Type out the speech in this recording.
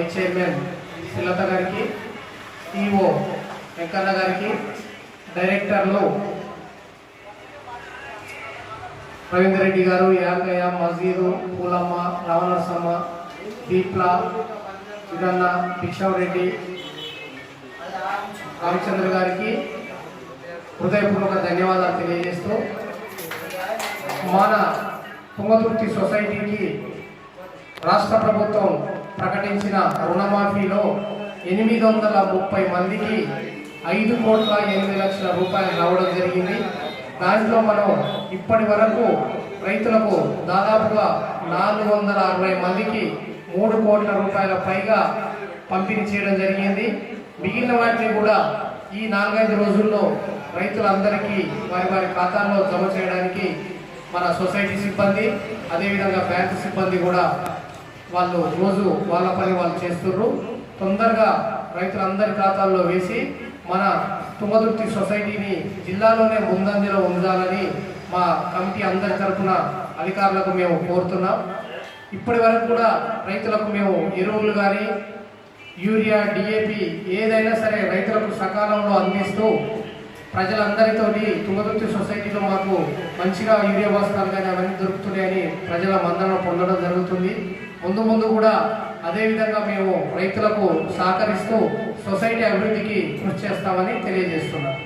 Vice chairman Srilatha గారికి EO Venkanna గారికి డైరెక్టర్లు రవీందర్ రెడ్డి గారు యాకయ్య మజీదు పూలమ్మ రావణరసమ్మ దీప్ల ఇదన్న రెడ్డి రామచంద్ర గారికి హృదయపూర్వక ధన్యవాదాలు తెలియజేస్తూ మన తుంగతుర్తి సొసైటీకి రాష్ట్ర ప్రభుత్వం ప్రకటించిన రుణమాఫీలో ఎనిమిది వందల ముప్పై మందికి ఐదు కోట్ల ఎనిమిది లక్షల రూపాయలు రావడం జరిగింది. దాంట్లో మనం ఇప్పటి వరకు రైతులకు దాదాపుగా నాలుగు వందల అరవై మందికి మూడు కోట్ల రూపాయల పైగా పంపిణీ చేయడం జరిగింది. మిగిలిన వాటిని కూడా ఈ నాలుగైదు రోజుల్లో రైతులందరికీ వారి వారి ఖాతాల్లో జమ చేయడానికి మన సొసైటీ సిబ్బంది అదేవిధంగా బ్యాంకు సిబ్బంది కూడా వాళ్ళు రోజు వాళ్ళ పని వాళ్ళు చేస్తున్నారు తొందరగా రైతులందరి ఖాతాల్లో వేసి మన తుమ్మదుర్తి సొసైటీని జిల్లాలోనే ముందంజలో ఉండాలని మా కమిటీ అందరి తరఫున అధికారులకు మేము కోరుతున్నాం. ఇప్పటి వరకు కూడా రైతులకు మేము ఎరువులు కానీ యూరియా డిఏపి ఏదైనా సరే రైతులకు సకాలంలో అందిస్తూ ప్రజలందరితోటి తుంగతుర్తి సొసైటీలో మాకు మంచిగా యూరియా బస్తాలు కానీ అవన్నీ దొరుకుతున్నాయని ప్రజల మందన పొందడం జరుగుతుంది. ముందు ముందు కూడా అదేవిధంగా మేము రైతులకు సహకరిస్తూ సొసైటీ అభివృద్ధికి కృషి చేస్తామని తెలియజేస్తున్నాం.